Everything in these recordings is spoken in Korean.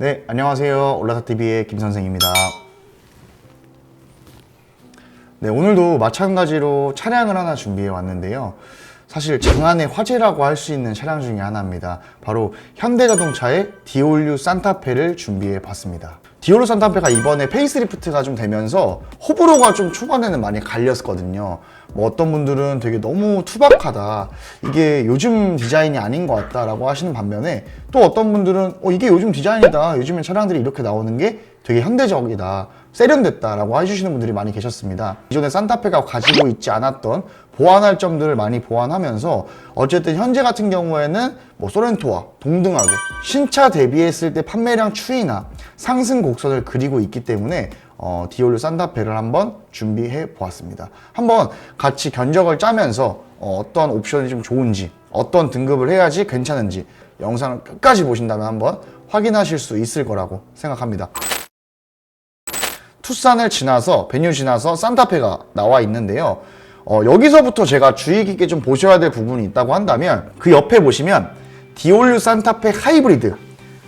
네, 안녕하세요. 올라타TV의 김선생입니다. 네, 오늘도 마찬가지로 차량을 하나 준비해 왔는데요. 사실 장안의 화제라고 할 수 있는 차량 중에 하나입니다. 바로 현대자동차의 디올류 산타페를 준비해 봤습니다. 디올류 산타페가 이번에 페이스리프트가 좀 되면서 호불호가 좀 초반에는 많이 갈렸거든요. 뭐 어떤 분들은 되게 너무 투박하다. 이게 요즘 디자인이 아닌 것 같다라고 하시는 반면에 또 어떤 분들은 어, 이게 요즘 디자인이다. 요즘엔 차량들이 이렇게 나오는 게 되게 현대적이다. 세련됐다라고 해주시는 분들이 많이 계셨습니다. 기존에 산타페가 가지고 있지 않았던 보완할 점들을 많이 보완하면서 어쨌든 현재 같은 경우에는 뭐 소렌토와 동등하게 신차 대비했을 때 판매량 추이나 상승 곡선을 그리고 있기 때문에 어, 디올류 산타페를 한번 준비해 보았습니다. 한번 같이 견적을 짜면서 어, 어떤 옵션이 좀 좋은지 어떤 등급을 해야지 괜찮은지 영상을 끝까지 보신다면 한번 확인하실 수 있을 거라고 생각합니다. 투싼을 지나서 베뉴 지나서 산타페가 나와 있는데요. 어, 여기서부터 제가 주의 깊게 좀 보셔야 될 부분이 있다고 한다면 그 옆에 보시면 디올류 산타페 하이브리드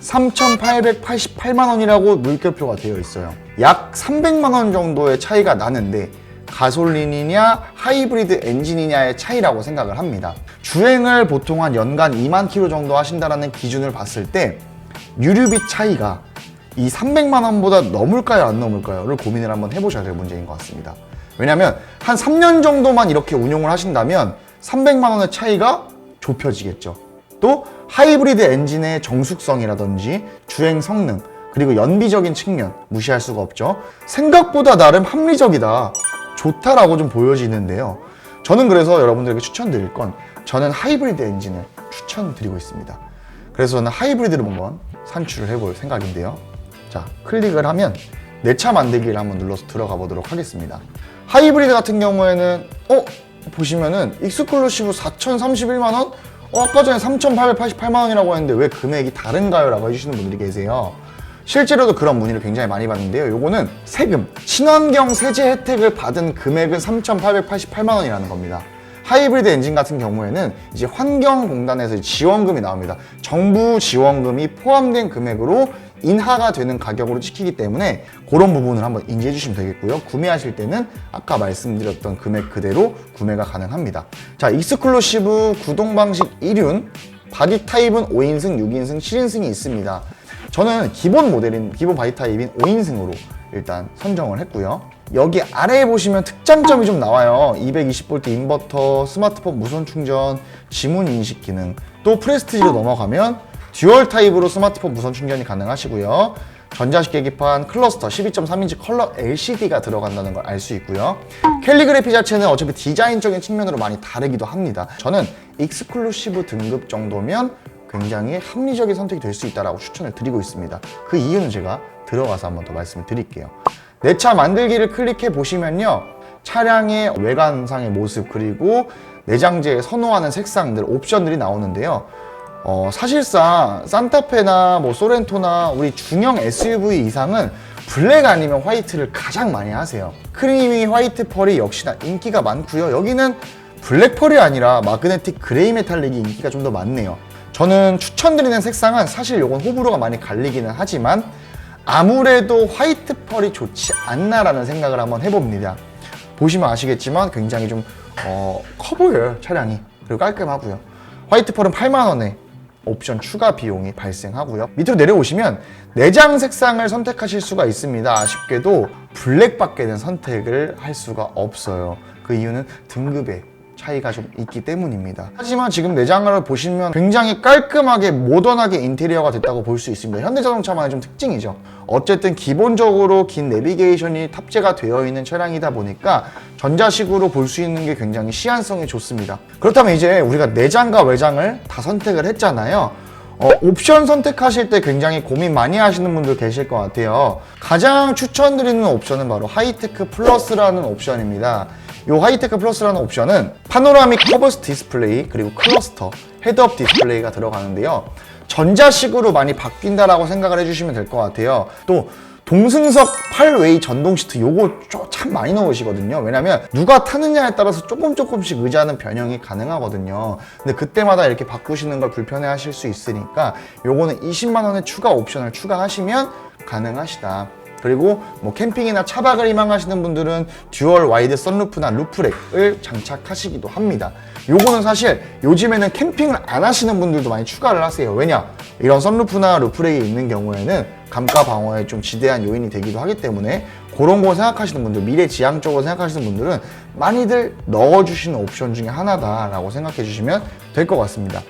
3,888만 원이라고 물결표가 되어 있어요. 약 300만 원 정도의 차이가 나는데 가솔린이냐 하이브리드 엔진이냐의 차이라고 생각을 합니다. 주행을 보통 한 연간 2만 킬로 정도 하신다라는 기준을 봤을 때 유류비 차이가 이 300만 원보다 넘을까요 안 넘을까요를 고민을 한번 해보셔야 될 문제인 것 같습니다. 왜냐하면 한 3년 정도만 이렇게 운용을 하신다면 300만 원의 차이가 좁혀지겠죠. 또 하이브리드 엔진의 정숙성이라든지 주행 성능 그리고 연비적인 측면 무시할 수가 없죠. 생각보다 나름 합리적이다. 좋다라고 좀 보여지는데요. 저는 그래서 여러분들에게 추천드릴 건 저는 하이브리드 엔진을 추천드리고 있습니다. 그래서 저는 하이브리드를 한번 산출을 해볼 생각인데요. 자, 클릭을 하면 내 차 만들기를 한번 눌러서 들어가 보도록 하겠습니다. 하이브리드 같은 경우에는 어 보시면은 익스클루시브 4,031만 원, 어 아까 전에 3,888만 원이라고 했는데 왜 금액이 다른가요?라고 해주시는 분들이 계세요. 실제로도 그런 문의를 굉장히 많이 받는데요. 요거는 세금, 친환경 세제 혜택을 받은 금액은 3,888만 원이라는 겁니다. 하이브리드 엔진 같은 경우에는 이제 환경공단에서 지원금이 나옵니다. 정부 지원금이 포함된 금액으로 인하가 되는 가격으로 찍히기 때문에 그런 부분을 한번 인지해 주시면 되겠고요. 구매하실 때는 아까 말씀드렸던 금액 그대로 구매가 가능합니다. 자, 익스클루시브 구동 방식 1륜, 바디 타입은 5인승, 6인승, 7인승이 있습니다. 저는 기본 모델인 기본 바디 타입인 5인승으로 일단 선정을 했고요. 여기 아래에 보시면 특장점이 좀 나와요. 220V 인버터, 스마트폰 무선 충전, 지문 인식 기능, 또 프레스티지로 넘어가면 듀얼 타입으로 스마트폰 무선 충전이 가능하시고요. 전자식 계기판, 클러스터, 12.3인치 컬러 LCD가 들어간다는 걸 알 수 있고요. 캘리그래피 자체는 어차피 디자인적인 측면으로 많이 다르기도 합니다. 저는 익스클루시브 등급 정도면 굉장히 합리적인 선택이 될 수 있다고 추천을 드리고 있습니다. 그 이유는 제가 들어가서 한번 더 말씀을 드릴게요. 내 차 만들기를 클릭해 보시면요. 차량의 외관상의 모습 그리고 내장재에 선호하는 색상들, 옵션들이 나오는데요. 어, 사실상 산타페나 뭐 소렌토나 우리 중형 SUV 이상은 블랙 아니면 화이트를 가장 많이 하세요. 크리미 화이트 펄이 역시나 인기가 많고요. 여기는 블랙 펄이 아니라 마그네틱 그레이 메탈릭이 인기가 좀 더 많네요. 저는 추천드리는 색상은 사실 요건 호불호가 많이 갈리기는 하지만 아무래도 화이트 펄이 좋지 않나라는 생각을 한번 해봅니다. 보시면 아시겠지만 굉장히 좀 어, 커 보여요 차량이 그리고 깔끔하고요. 화이트 펄은 8만 원에 옵션 추가 비용이 발생하고요. 밑으로 내려오시면 내장 색상을 선택하실 수가 있습니다. 아쉽게도 블랙밖에는 선택을 할 수가 없어요. 그 이유는 등급의 차이가 좀 있기 때문입니다. 하지만 지금 내장을 보시면 굉장히 깔끔하게 모던하게 인테리어가 됐다고 볼 수 있습니다. 현대자동차만의 좀 특징이죠. 어쨌든 기본적으로 긴 내비게이션이 탑재가 되어 있는 차량이다 보니까 전자식으로 볼 수 있는 게 굉장히 시안성이 좋습니다. 그렇다면 이제 우리가 내장과 외장을 다 선택을 했잖아요. 어, 옵션 선택하실 때 굉장히 고민 많이 하시는 분들 계실 것 같아요. 가장 추천드리는 옵션은 바로 하이테크 플러스라는 옵션입니다. 이 하이테크 플러스라는 옵션은 파노라믹 커버스 디스플레이 그리고 클러스터 헤드업 디스플레이가 들어가는데요. 전자식으로 많이 바뀐다라고 생각을 해주시면 될 것 같아요. 또 동승석 8웨이 전동 시트 요거 쪼- 참 많이 넣으시거든요. 왜냐면 누가 타느냐에 따라서 조금 조금씩 의자는 변형이 가능하거든요. 근데 그때마다 이렇게 바꾸시는 걸 불편해 하실 수 있으니까 요거는 20만 원의 추가 옵션을 추가하시면 가능하시다. 그리고 뭐 캠핑이나 차박을 희망하시는 분들은 듀얼 와이드 선루프나 루프렉을 장착하시기도 합니다. 요거는 사실 요즘에는 캠핑을 안 하시는 분들도 많이 추가를 하세요. 왜냐? 이런 선루프나 루프렉이 있는 경우에는 감가 방어에 좀 지대한 요인이 되기도 하기 때문에 그런 거 생각하시는 분들, 미래 지향적으로 생각하시는 분들은 많이들 넣어주시는 옵션 중에 하나다라고 생각해 주시면 될 것 같습니다.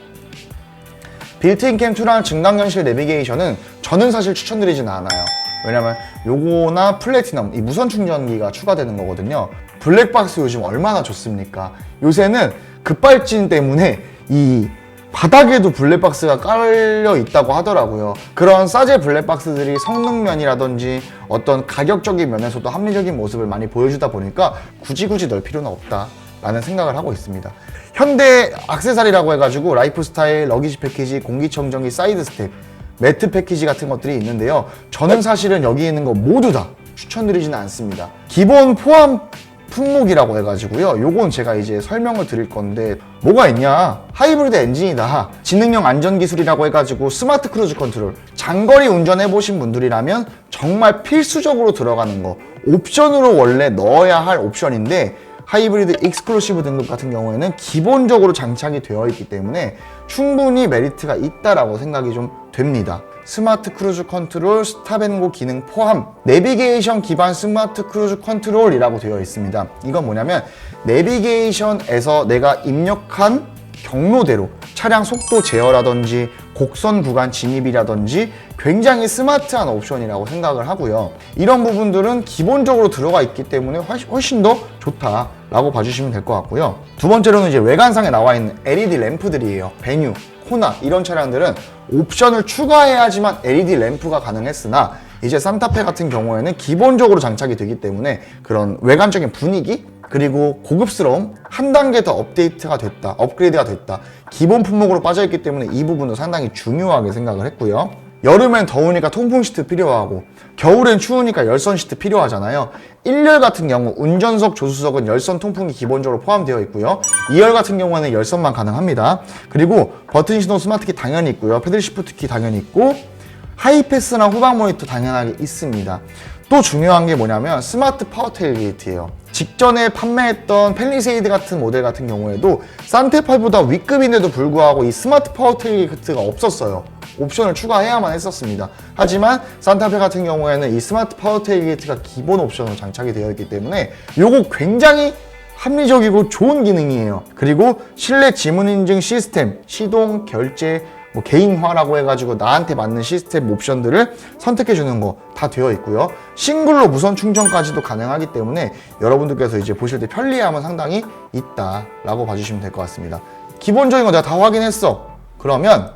빌트인 캠2랑 증강현실 내비게이션은 저는 사실 추천드리지는 않아요. 왜냐면 요거나 플래티넘, 이 무선 충전기가 추가되는 거거든요. 블랙박스 요즘 얼마나 좋습니까? 요새는 급발진 때문에 이 바닥에도 블랙박스가 깔려 있다고 하더라고요. 그런 싸제 블랙박스들이 성능면이라든지 어떤 가격적인 면에서도 합리적인 모습을 많이 보여주다 보니까 굳이 굳이 넣을 필요는 없다 라는 생각을 하고 있습니다. 현대 악세사리라고 해가지고 라이프스타일, 러기지 패키지, 공기청정기, 사이드 스텝, 매트 패키지 같은 것들이 있는데요. 저는 사실은 여기 있는 거 모두 다 추천드리지는 않습니다. 기본 포함 품목이라고 해가지고요. 요건 제가 이제 설명을 드릴 건데 뭐가 있냐? 하이브리드 엔진이다. 지능형 안전 기술이라고 해가지고 스마트 크루즈 컨트롤. 장거리 운전해 보신 분들이라면 정말 필수적으로 들어가는 거. 옵션으로 원래 넣어야 할 옵션인데 하이브리드 익스클루시브 등급 같은 경우에는 기본적으로 장착이 되어 있기 때문에 충분히 메리트가 있다라고 생각이 좀 됩니다. 스마트 크루즈 컨트롤, 스탑앤고 기능 포함, 내비게이션 기반 스마트 크루즈 컨트롤이라고 되어 있습니다. 이건 뭐냐면 내비게이션에서 내가 입력한 경로대로 차량 속도 제어라든지 곡선 구간 진입이라든지 굉장히 스마트한 옵션이라고 생각을 하고요. 이런 부분들은 기본적으로 들어가 있기 때문에 훨씬, 더 좋다라고 봐주시면 될 것 같고요. 두 번째로는 이제 외관상에 나와 있는 LED 램프들이에요. 베뉴, 코나 이런 차량들은 옵션을 추가해야지만 LED 램프가 가능했으나 이제 산타페 같은 경우에는 기본적으로 장착이 되기 때문에 그런 외관적인 분위기 그리고 고급스러움 한 단계 더 업데이트가 됐다 업그레이드가 됐다 기본 품목으로 빠져있기 때문에 이 부분도 상당히 중요하게 생각을 했고요 여름엔 더우니까 통풍 시트 필요하고 겨울엔 추우니까 열선 시트 필요하잖아요 1열 같은 경우 운전석 조수석은 열선 통풍이 기본적으로 포함되어 있고요 2열 같은 경우에는 열선만 가능합니다 그리고 버튼 신호 스마트키 당연히 있고요 패들 시프트 키 당연히 있고 하이패스나 후방 모니터 당연하게 있습니다. 또 중요한 게 뭐냐면 스마트 파워 테일게이트예요. 직전에 판매했던 펠리세이드 같은 모델 같은 경우에도 산테파보다 위급인데도 불구하고 이 스마트 파워 테일게이트가 없었어요. 옵션을 추가해야만 했었습니다. 하지만 산타페 같은 경우에는 이 스마트 파워 테일 게이트가 기본 옵션으로 장착이 되어 있기 때문에 요거 굉장히 합리적이고 좋은 기능이에요. 그리고 실내 지문 인증 시스템, 시동, 결제, 뭐 개인화라고 해가지고 나한테 맞는 시스템 옵션들을 선택해 주는 거 다 되어 있고요. 싱글로 무선 충전까지도 가능하기 때문에 여러분들께서 이제 보실 때 편리함은 상당히 있다라고 봐주시면 될 것 같습니다. 기본적인 거 내가 다 확인했어. 그러면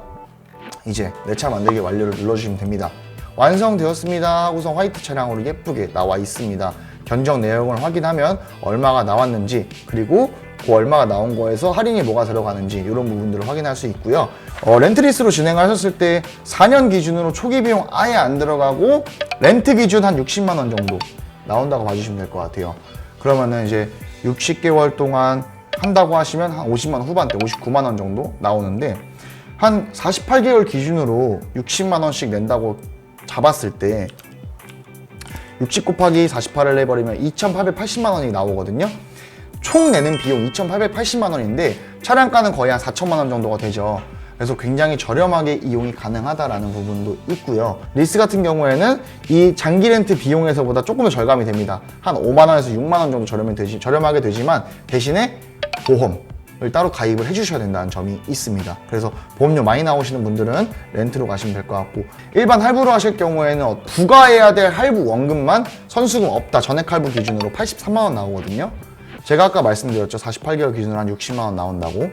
이제 내 차 만들기 완료를 눌러주시면 됩니다. 완성되었습니다 하고서 화이트 차량으로 예쁘게 나와 있습니다. 견적 내용을 확인하면 얼마가 나왔는지 그리고 그 얼마가 나온 거에서 할인이 뭐가 들어가는지 이런 부분들을 확인할 수 있고요. 어, 렌트리스로 진행하셨을 때 4년 기준으로 초기 비용 아예 안 들어가고 렌트 기준 한 60만 원 정도 나온다고 봐주시면 될 것 같아요. 그러면은 이제 60개월 동안 한다고 하시면 한 50만 원 후반대, 59만 원 정도 나오는데 한 48개월 기준으로 60만 원씩 낸다고 잡았을 때 60 곱하기 48을 해버리면 2,880만 원이 나오거든요. 총 내는 비용 2,880만 원인데 차량가는 거의 한 4천만 원 정도가 되죠. 그래서 굉장히 저렴하게 이용이 가능하다라는 부분도 있고요. 리스 같은 경우에는 이 장기 렌트 비용에서보다 조금 더 절감이 됩니다. 한 5만 원에서 6만 원 정도 저렴이 되지, 저렴하게 되지만 대신에 보험 을 따로 가입을 해주셔야 된다는 점이 있습니다. 그래서 보험료 많이 나오시는 분들은 렌트로 가시면 될 것 같고 일반 할부로 하실 경우에는 어, 부과해야 될 할부 원금만 선수금 없다 전액 할부 기준으로 83만 원 나오거든요. 제가 아까 말씀드렸죠. 48개월 기준으로 한 60만 원 나온다고.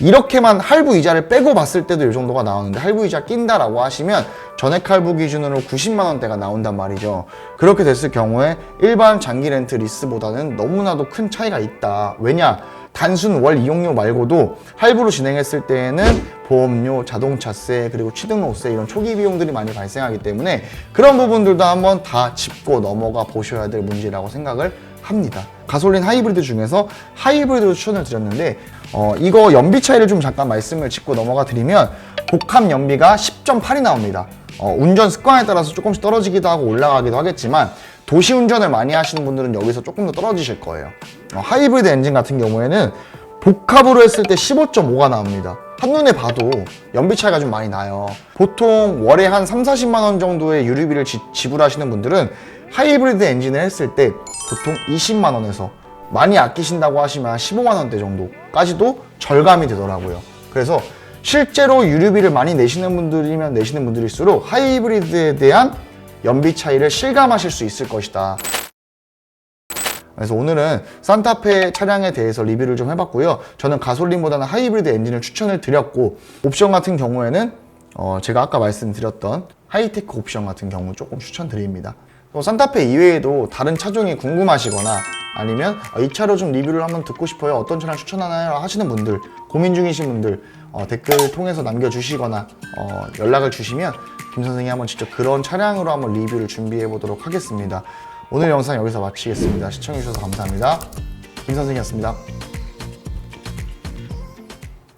이렇게만 할부 이자를 빼고 봤을 때도 이 정도가 나오는데 할부 이자 낀다라고 하시면 전액 할부 기준으로 90만 원대가 나온단 말이죠. 그렇게 됐을 경우에 일반 장기 렌트 리스보다는 너무나도 큰 차이가 있다. 왜냐? 단순 월 이용료 말고도 할부로 진행했을 때에는 보험료, 자동차세, 그리고 취등록세 이런 초기 비용들이 많이 발생하기 때문에 그런 부분들도 한번 다 짚고 넘어가 보셔야 될 문제라고 생각을 합니다. 가솔린 하이브리드 중에서 하이브리드로 추천을 드렸는데 어, 이거 연비 차이를 좀 잠깐 말씀을 짚고 넘어가 드리면 복합 연비가 10.8이 나옵니다. 어, 운전 습관에 따라서 조금씩 떨어지기도 하고 올라가기도 하겠지만 도시 운전을 많이 하시는 분들은 여기서 조금 더 떨어지실 거예요. 어, 하이브리드 엔진 같은 경우에는 복합으로 했을 때 15.5가 나옵니다. 한눈에 봐도 연비 차이가 좀 많이 나요. 보통 월에 한 3, 40만 원 정도의 유류비를 지, 지불하시는 분들은 하이브리드 엔진을 했을 때 보통 20만 원에서 많이 아끼신다고 하시면 한 15만 원대 정도까지도 절감이 되더라고요. 그래서 실제로 유류비를 많이 내시는 분들이면 내시는 분들일수록 하이브리드에 대한 연비 차이를 실감하실 수 있을 것이다. 그래서 오늘은 산타페 차량에 대해서 리뷰를 좀 해봤고요. 저는 가솔린보다는 하이브리드 엔진을 추천을 드렸고 옵션 같은 경우에는 어, 제가 아까 말씀드렸던 하이테크 옵션 같은 경우 조금 추천드립니다. 또 산타페 이외에도 다른 차종이 궁금하시거나 아니면 어, 이 차로 좀 리뷰를 한번 듣고 싶어요. 어떤 차량 추천하나요? 하시는 분들, 고민 중이신 분들 어, 댓글 통해서 남겨주시거나 어, 연락을 주시면 김 선생이 한번 직접 그런 차량으로 한번 리뷰를 준비해 보도록 하겠습니다. 오늘 영상 여기서 마치겠습니다. 시청해주셔서 감사합니다. 김 선생이었습니다.